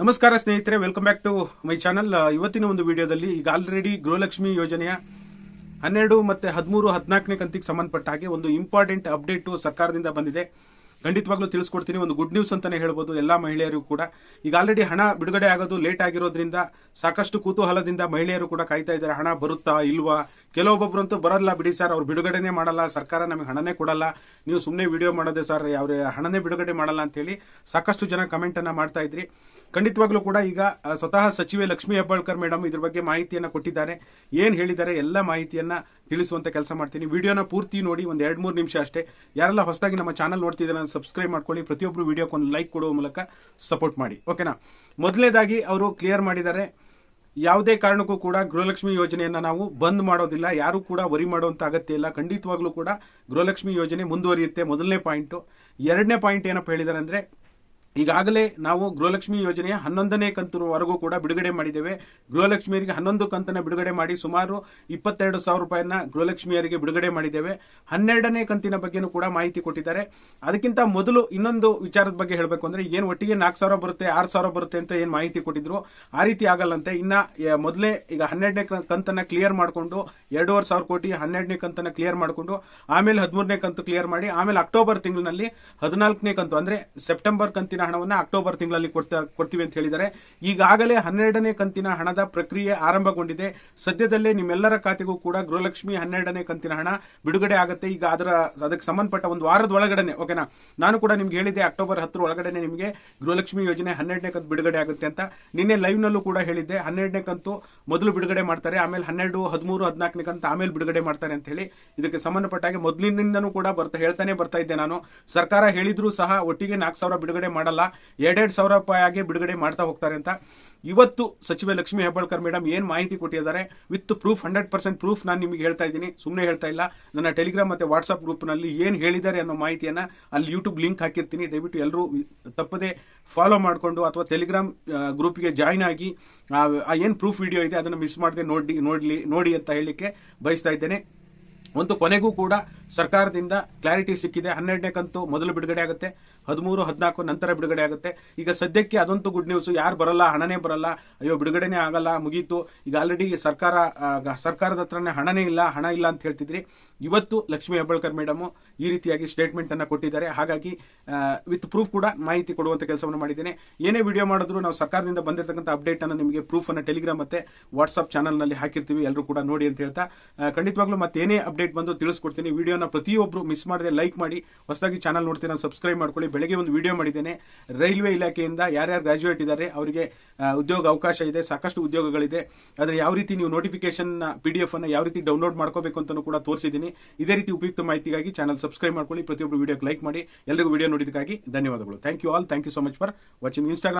ನಮಸ್ಕಾರ ಸ್ನೇಹಿತರೆ welcome back to my channel ಇವತ್ತಿನ ಒಂದು ವಿಡಿಯೋದಲ್ಲಿ ಈಗ ಆಲ್ರೆಡಿ ಗೃಹಲಕ್ಷ್ಮಿ ಯೋಜನೆಯ ಹನ್ನೆರಡು ಮತ್ತೆ ಹದಿಮೂರು, ಹದಿನಾಲ್ಕನೇ ಕಂತಿಗೆ ಸಂಬಂಧಪಟ್ಟ ಹಾಗೆ ಒಂದು ಇಂಪಾರ್ಟೆಂಟ್ ಅಪ್ಡೇಟ್ ಸರ್ಕಾರದಿಂದ ಬಂದಿದೆ. ಖಂಡಿತವಾಗ್ಲೂ ತಿಳಿಸ್ಕೊಡ್ತೀನಿ. ಒಂದು ಗುಡ್ ನ್ಯೂಸ್ ಅಂತಾನೆ ಹೇಳ್ಬೋದು. ಎಲ್ಲ ಮಹಿಳೆಯರಿಗೂ ಕೂಡ. ಈಗ ಆಲ್ರೆಡಿ ಹಣ ಬಿಡುಗಡೆ ಆಗೋದು ಲೇಟ್ ಆಗಿರೋದ್ರಿಂದ ಸಾಕಷ್ಟು ಕುತೂಹಲದಿಂದ ಮಹಿಳೆಯರು ಕೂಡ ಕಾಯ್ತಾ ಇದ್ದಾರೆ. ಹಣ ಬರುತ್ತಾ ಇಲ್ವಾ? ಕೆಲವೊಬ್ಬೊಬ್ರಂತೂ ಬರೋಲ್ಲ ಬಿಡಿ ಸರ್, ಅವ್ರು ಬಿಡುಗಡೆನೇ ಮಾಡಲ್ಲ, ಸರ್ಕಾರ ನಮಗೆ ಹಣನೇ ಕೊಡಲ್ಲ. ನೀವು ಸುಮ್ಮನೆ ವಿಡಿಯೋ ಮಾಡೋದೇ ಸರ್ ಅವ್ರ ಹಣನೇ ಬಿಡುಗಡೆ ಮಾಡಲ್ಲ ಅಂತ ಹೇಳಿ ಸಾಕಷ್ಟು ಜನ ಕಮೆಂಟನ್ನು ಮಾಡ್ತಾ ಇದ್ರಿ. ಖಂಡಿತವಾಗ್ಲೂ ಕೂಡ ಈಗ ಸ್ವತಃ ಸಚಿವೆ ಲಕ್ಷ್ಮೀ ಹೆಬ್ಬಾಳ್ಕರ್ ಮೇಡಮ್ ಇದ್ರ ಬಗ್ಗೆ ಮಾಹಿತಿಯನ್ನ ಕೊಟ್ಟಿದ್ದಾರೆ. ಏನು ಹೇಳಿದ್ದಾರೆ ಎಲ್ಲ ಮಾಹಿತಿಯನ್ನ ತಿಳಿಸುವಂತ ಕೆಲಸ ಮಾಡ್ತೀನಿ. ವಿಡಿಯೋನ ಪೂರ್ತಿ ನೋಡಿ, ಒಂದು ಎರಡು ಮೂರು ನಿಮಿಷ ಅಷ್ಟೇ. ಯಾರೆಲ್ಲ ಹೊಸದಾಗಿ ನಮ್ಮ ಚಾನಲ್ ನೋಡ್ತಿದ್ದಾರೆ ಸಬ್ಸ್ಕ್ರೈಬ್ ಮಾಡ್ಕೊಳ್ಳಿ. ಪ್ರತಿಯೊಬ್ಬರು ವಿಡಿಯೋಕ್ಕೊಂದು ಲೈಕ್ ಕೊಡುವ ಮೂಲಕ ಸಪೋರ್ಟ್ ಮಾಡಿ. ಓಕೆನಾ ಮೊದಲನೇದಾಗಿ ಅವರು ಕ್ಲಿಯರ್ ಮಾಡಿದ್ದಾರೆ. ಯಾವುದೇ ಕಾರಣಕ್ಕೂ ಕೂಡ ಗೃಹಲಕ್ಷ್ಮಿ ಯೋಜನೆಯನ್ನು ನಾವು ಬಂದ್ ಮಾಡೋದಿಲ್ಲ, ಯಾರು ಕೂಡ ವರಿ ಮಾಡುವಂಥ ಅಗತ್ಯ ಇಲ್ಲ. ಖಂಡಿತವಾಗ್ಲೂ ಕೂಡ ಗೃಹಲಕ್ಷ್ಮಿ ಯೋಜನೆ ಮುಂದುವರಿಯುತ್ತೆ. ಮೊದಲನೇ ಪಾಯಿಂಟು. ಎರಡನೇ ಪಾಯಿಂಟ್ ಏನಪ್ಪ ಹೇಳಿದಾರೆ ಅಂದ್ರೆ ಈಗಾಗಲೇ ನಾವು ಗೃಹಲಕ್ಷ್ಮಿ ಯೋಜನೆಯ ಹನ್ನೊಂದನೇ ಕಂತಿನವರೆಗೂ ಕೂಡ ಬಿಡುಗಡೆ ಮಾಡಿದ್ದೇವೆ. ಗೃಹಲಕ್ಷ್ಮಿಯರಿಗೆ ಹನ್ನೊಂದು ಕಂತನ್ನು ಬಿಡುಗಡೆ ಮಾಡಿ ಸುಮಾರು ಇಪ್ಪತ್ತೆರಡು ಸಾವಿರ ರೂಪಾಯಿನ ಗೃಹಲಕ್ಷ್ಮಿಯರಿಗೆ ಬಿಡುಗಡೆ ಮಾಡಿದ್ದೇವೆ. ಹನ್ನೆರಡನೇ ಕಂತಿನ ಬಗ್ಗೆನೂ ಕೂಡ ಮಾಹಿತಿ ಕೊಟ್ಟಿದ್ದಾರೆ. ಅದಕ್ಕಿಂತ ಮೊದಲು ಇನ್ನೊಂದು ವಿಚಾರದ ಬಗ್ಗೆ ಹೇಳಬೇಕು ಅಂದರೆ ಏನು ಒಟ್ಟಿಗೆ ನಾಲ್ಕು ಸಾವಿರ ಬರುತ್ತೆ, ಆರು ಸಾವಿರ ಬರುತ್ತೆ ಅಂತ ಏನು ಮಾಹಿತಿ ಕೊಟ್ಟಿದ್ರು. ಆ ರೀತಿ ಆಗಲ್ಲಂತೆ. ಇನ್ನು ಮೊದಲೇ ಈಗ ಹನ್ನೆರಡನೇ ಕಂತನ್ನು ಕಂತನ್ನ ಕ್ಲಿಯರ್ ಮಾಡಿಕೊಂಡು, ಎರಡೂವರೆ ಸಾವಿರ ಕೋಟಿ ಹನ್ನೆರಡನೇ ಕಂತನ್ನು ಕ್ಲಿಯರ್ ಮಾಡಿಕೊಂಡು, ಆಮೇಲೆ ಹದಿಮೂರನೇ ಕಂತು ಕ್ಲಿಯರ್ ಮಾಡಿ, ಆಮೇಲೆ ಅಕ್ಟೋಬರ್ ತಿಂಗಳಿನಲ್ಲಿ ಹದಿನಾಲ್ಕನೇ ಕಂತು ಅಂದರೆ ಸೆಪ್ಟೆಂಬರ್ ಕಂತಿನ ಹಣವನ್ನ ಅಕ್ಟೋಬರ್ ತಿಂಗಳಲ್ಲಿ ಕೊಡ್ತಾ, ಕೊಡ್ತೀವಿ ಅಂತ ಹೇಳಿದ್ದಾರೆ. ಈಗಾಗಲೇ ಹನ್ನೆರಡನೇ ಕಂತಿನ ಹಣದ ಪ್ರಕ್ರಿಯೆ ಆರಂಭಗೊಂಡಿದೆ. ಸದ್ಯದಲ್ಲೇ ನಿಮ್ಮೆಲ್ಲರ ಖಾತೆಗೂ ಕೂಡ ಗೃಹಲಕ್ಷ್ಮಿ ಹನ್ನೆರಡನೇ ಕಂತಿನ ಹಣ ಬಿಡುಗಡೆ ಆಗುತ್ತೆ. ಈಗ ಅದರ, ಅದಕ್ಕೆ ಸಂಬಂಧಪಟ್ಟ ಒಂದು ವಾರದ ಒಳಗಡೆ ಓಕೆನಾ? ನಾನು ಕೂಡ ನಿಮ್ಗೆ ಹೇಳಿದೆ ಅಕ್ಟೋಬರ್ ಹತ್ತರ ಒಳಗಡೆ ನಿಮಗೆ ಗೃಹಲಕ್ಷ್ಮಿ ಯೋಜನೆ ಹನ್ನೆರಡನೇ ಕಂತು ಬಿಡುಗಡೆ ಆಗುತ್ತೆ ಅಂತ. ನಿನ್ನೆ ಲೈವ್ ನಲ್ಲೂ ಕೂಡ ಹೇಳಿದ್ದೆ, ಹನ್ನೆರಡನೇ ಕಂತು ಮೊದಲು ಬಿಡುಗಡೆ ಮಾಡ್ತಾರೆ, ಆಮೇಲೆ ಹನ್ನೆರಡು, ಹದಿಮೂರು, ಹದಿನಾಲ್ಕನೇ ಕಂತು ಆಮೇಲೆ ಬಿಡುಗಡೆ ಮಾಡ್ತಾರೆ ಅಂತ ಹೇಳಿ ಇದಕ್ಕೆ ಸಂಬಂಧಪಟ್ಟ ಹಾಗೆ ಮೊದಲಿನಿಂದನೂ ಕೂಡ ಬರ್ತಾ, ಹೇಳ್ತಾನೆ ಬರ್ತಾ ಇದ್ದೆ ನಾನು. ಸರ್ಕಾರ ಹೇಳಿದ್ರು ಸಹ ಒಟ್ಟಿಗೆ ನಾಲ್ಕು ಸಾವಿರ ಬಿಡುಗಡೆ ಮಾಡಲ್ಲ. ಎರಡೆರಡು ಸಾವಿರ ರೂಪಾಯಿ ಆಗಿ ಬಿಡುಗಡೆ ಮಾಡ್ತಾ ಹೋಗ್ತಾರೆ ಅಂತ. ಇವತ್ತು ಸಚಿವೆ ಲಕ್ಷ್ಮೀ ಹೆಬ್ಬಾಳ್ಕರ್ ಮೇಡಮ್ ಏನು ಮಾಹಿತಿ ಕೊಟ್ಟಿದ್ದಾರೆ? With proof, hundred percent proof ನಾನು ನಿಮಗೆ ಹೇಳ್ತಾ ಇದ್ದೀನಿ. ಸುಮ್ಮನೆ ಹೇಳ್ತಾ ಇಲ್ಲ. ನನ್ನ ಟೆಲಿಗ್ರಾಮ್ ಮತ್ತೆ ವಾಟ್ಸ್ಆಪ್ ಗ್ರೂಪ್ನಲ್ಲಿ ಏನು ಏನ್ ಹೇಳಿದ್ದಾರೆ ಅನ್ನೋ ಮಾಹಿತಿಯನ್ನ ಅಲ್ಲಿ ಯೂಟ್ಯೂಬ್ ಲಿಂಕ್ ಹಾಕಿರ್ತೀನಿ. ದಯವಿಟ್ಟು ಎಲ್ಲರೂ ತಪ್ಪದೇ ಫಾಲೋ ಮಾಡಿಕೊಂಡು ಅಥವಾ ಟೆಲಿಗ್ರಾಮ್ ಗ್ರೂಪ್ಗೆ ಜಾಯ್ನ್ ಆಗಿ, ಆ ಪ್ರೂಫ್ ವಿಡಿಯೋ ಇದೆ ಅದನ್ನು ಮಿಸ್ ಮಾಡದೆ ನೋಡಿ ನೋಡಲಿ, ನೋಡಿ ಅಂತ ಹೇಳಲಿಕ್ಕೆ ಬಯಸ್ತಾ ಇದ್ದೇನೆ. ಒಂದು ಕೊನೆಗೂ ಕೂಡ ಸರ್ಕಾರದಿಂದ ಕ್ಲಾರಿಟಿ ಸಿಕ್ಕಿದೆ. ಹನ್ನೆರಡನೇ ಕಂತು ಮೊದಲು ಬಿಡುಗಡೆ ಆಗುತ್ತೆ. ಹದಿಮೂರು, ಹದಿನಾಲ್ಕು ನಂತರ ಬಿಡುಗಡೆ ಆಗುತ್ತೆ. ಈಗ ಸದ್ಯಕ್ಕೆ ಅದಂತೂ ಗುಡ್ ನ್ಯೂಸ್ ಯಾರು ಬರಲ್ಲ, ಹಣನೇ ಬರಲ್ಲ. ಅಯ್ಯೋ, ಬಿಡುಗಡೆನೇ ಆಗಲ್ಲ, ಮುಗೀತು. ಈಗ ಆಲ್ರೆಡಿ ಸರ್ಕಾರ ಸರ್ಕಾರದ ಹತ್ರನೇ ಹಣನೇ ಇಲ್ಲ, ಹಣ ಇಲ್ಲ ಅಂತ ಹೇಳ್ತಿದ್ರಿ. ಇವತ್ತು ಲಕ್ಷ್ಮೀ ಹೆಬ್ಬಾಳ್ಕರ್ ಮೇಡಮು ಈ ರೀತಿಯಾಗಿ ಸ್ಟೇಟ್ಮೆಂಟ್ ಅನ್ನ ಕೊಟ್ಟಿದ್ದಾರೆ. ಹಾಗಾಗಿ ವಿತ್ ಪ್ರೂಫ್ ಕೂಡ ಮಾಹಿತಿ ಕೊಡುವಂತ ಕೆಲಸವನ್ನು ಮಾಡಿದ್ದೇನೆ. ಏನೇ ವಿಡಿಯೋ ಮಾಡಿದ್ರು ನಾವು ಸರ್ಕಾರದಿಂದ ಬಂದಿರತಕ್ಕಂಥ ಅಪ್ಡೇಟ್ ಅನ್ನು ನಿಮಗೆ ಪ್ರೂಫ್ ಅನ್ನು ಟೆಲಿಗ್ರಾಮ್ ಮತ್ತೆ ವಾಟ್ಸ್ಆಪ್ ಚಾನಲ್ನಲ್ಲಿ ಹಾಕಿರ್ತೀವಿ. ಎಲ್ಲರೂ ಕೂಡ ನೋಡಿ ಅಂತ ಹೇಳ್ತಾ ಖಂಡಿತವಾಗ್ಲೂ ಮತ್ತೇನೇ ಅಪ್ಡೇಟ್ ಬಂದು ತಿಳಿಸ್ಕೊಡ್ತೀನಿ. ವಿಡಿಯೋನ ಪ್ರತಿಯೊಬ್ಬರು ಮಿಸ್ ಮಾಡದೆ ಲೈಕ್ ಮಾಡಿ, ಹೊಸದಾಗಿ ಚಾನಲ್ ನೋಡ್ತೀರಾ ಸಬ್ಸ್ಕ್ರೈಬ್ ಮಾಡ್ಕೊಳ್ಳಿ. ಬೆಳಗ್ಗೆ ಒಂದು ವಿಡಿಯೋ ಮಾಡಿದ್ದೇನೆ. ರೈಲ್ವೆ ಇಲಾಖೆಯಿಂದ ಯಾರ್ಯಾರು ಗ್ರಾಜ್ಯುಯೇಟ್ ಇದ್ದಾರೆ, ಅವರಿಗೆ ಉದ್ಯೋಗ ಅವಕಾಶ ಇದೆ, ಸಾಕಷ್ಟು ಉದ್ಯೋಗಗಳಿದೆ. ಅದರ ಯಾವ ರೀತಿ ನೀವು ನೋಟಿಫಿಕೇಶನ್ ಪಿ ಡಿ ಎಫ್ ಅನ್ನು ಯಾವ ರೀತಿ ಡೌನ್ಲೋಡ್ ಮಾಡ್ಕೋಬೇಕು ಅಂತ ಕೂಡ ತೋರಿಸಿದ್ದೀನಿ. ಇದೇ ರೀತಿ ಉಪಯುಕ್ತ ಮಾಹಿತಿಗಾಗಿ ಚಾನಲ್ ಸಬ್ಸ್ಕ್ರೈಬ್ ಮಾಡ್ಕೊಳ್ಳಿ ಪ್ರತಿಯೊಬ್ಬರು ವಿಡಿಯೋಕ್ಕೆ ಲೈಕ್ ಮಾಡಿ. ಎಲ್ಲರಿಗೂ ವಿಡಿಯೋ ನೋಡಿದಕ್ಕಾಗಿ ಧನ್ಯವಾದಗಳು. Thank you all thank you so much for watching Instagram